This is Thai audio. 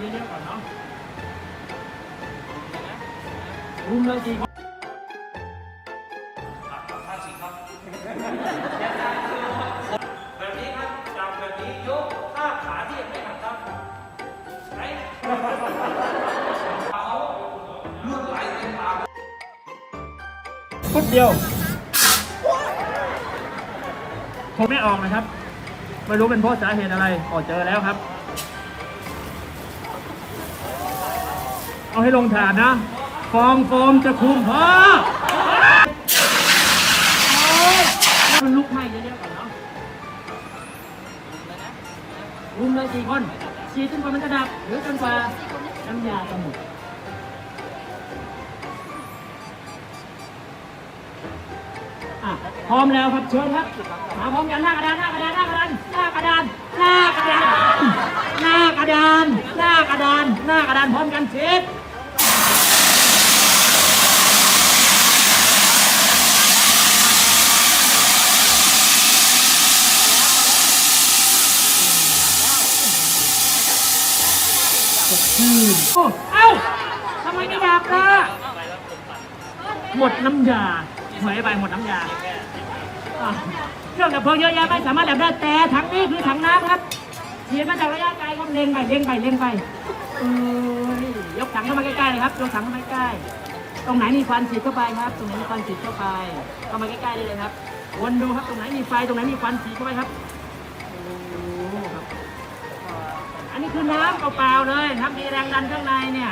เยอะๆก่อนเนาะรุมเลยสี่คนแบบนี้ครับจับแบบนี้ยกท่าขาที่ยังไม่หักครับไหนเขาเลือดไหลเต็มปากฟุตเดียวผมไม่ออกนะครับ ไม่รู้เป็นเพราะสาเหตุอะไรออเจอแล้วครับ เอาให้ลงฐานนะฟองโฟมจะคุมพอมันลุกไหม้เยอะๆก่อนเนาะรุมเลยสี่คนฉีดจนกว่ามันจะดับ หรือจนกว่าน้ำยาจะหมดอะพร้อมแล้วครับเชิญครับ มาพร้อมกันหน้ากระดานหน้ากระดานหน้ากระดานหน้ากระดานหน้ากระดาน หน้ากระดานพร้อมกันเช็ดโอ้เอ้าทำไมไม่ดับล่ะหมดน้ำยาหวยไปหมดน้ำยาเครื่องดับเพลิงเยอะแยะไม่สามารถดับได้แต่ถังนี้คือถังน้ำครับ เขียดมาจากระยะไกลครับเล็งไปเล็งไปเล็งไปเอ้ยยกถังเข้ามาใกล้ๆเลยครับยกถังเข้ามาใกล้ๆตรงไหนมีควันฉีดเข้าไปครับ ตรงไหนมีควันฉีดเข้าไปเข้ามาใกล้ๆได้เลยครับวนดูครับตรงไหนมีไฟตรงไหนมีควันฉีดเข้าไปครับอ้ครับอันนี้คือน้ำเปล่าๆเลยนะครับมีแรงดันข้างในเนี่ย